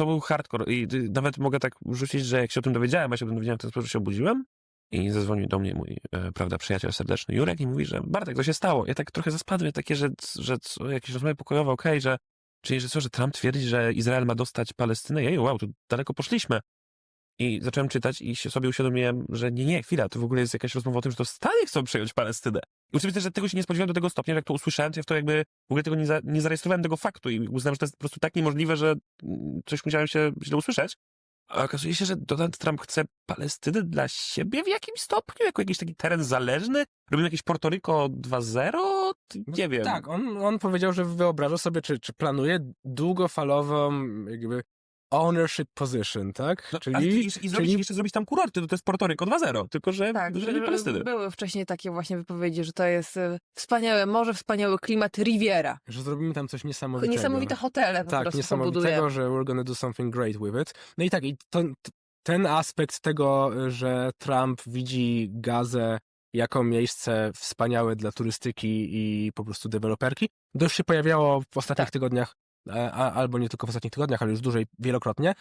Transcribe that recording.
to był hardcore i y, nawet mogę tak rzucić, że jak się o tym dowiedziałem, ja się o tym dowiedziałem w ten sposób, że się obudziłem i zadzwonił do mnie mój, e, prawda, przyjaciel serdeczny Jurek i mówi, że Bartek, to się stało. Ja tak trochę zaspadłem, takie, że, że co, jakieś rozmowy pokojowe, okej, że czyli, że co, że Trump twierdzi, że Izrael ma dostać Palestynę? Jej, wow, to daleko poszliśmy. I zacząłem czytać i się sobie uświadomiłem, że nie, nie, chwila, to w ogóle jest jakaś rozmowa o tym, że to Stany chcą przejąć Palestynę. I oczywiście, że tego się nie spodziewałem do tego stopnia, że jak to usłyszałem, to ja w to jakby w ogóle tego nie, za, nie zarejestrowałem tego faktu i uznałem, że to jest po prostu tak niemożliwe, że mm, coś musiałem się źle usłyszeć. A okazuje się, że Donald Trump chce Palestynę dla siebie w jakimś stopniu, jako jakiś taki teren zależny. Robimy jakieś Porto-Rico 2.0? Nie wiem. Tak, on, on powiedział, że wyobraża sobie, czy, czy planuje długofalową jakby ownership position, tak? No, czyli, ale i, i zrobić, czyli jeszcze zrobić tam kurorty, to, to jest Porto-Rico 2.0, tylko że, Tak, że nie Palestyny. były wcześniej takie właśnie wypowiedzi, że to jest e, wspaniałe morze, wspaniały klimat, Riviera. że zrobimy tam coś niesamowitego. Niesamowite hotele po tak, prostu niesamowitego, pobudujemy. że we're gonna do something great with it. No i tak, i to, ten aspekt tego, że Trump widzi Gazę jako miejsce wspaniałe dla turystyki i po prostu deweloperki, dość się pojawiało w ostatnich Tak. tygodniach, e, albo nie tylko w ostatnich tygodniach, ale już dłużej, wielokrotnie.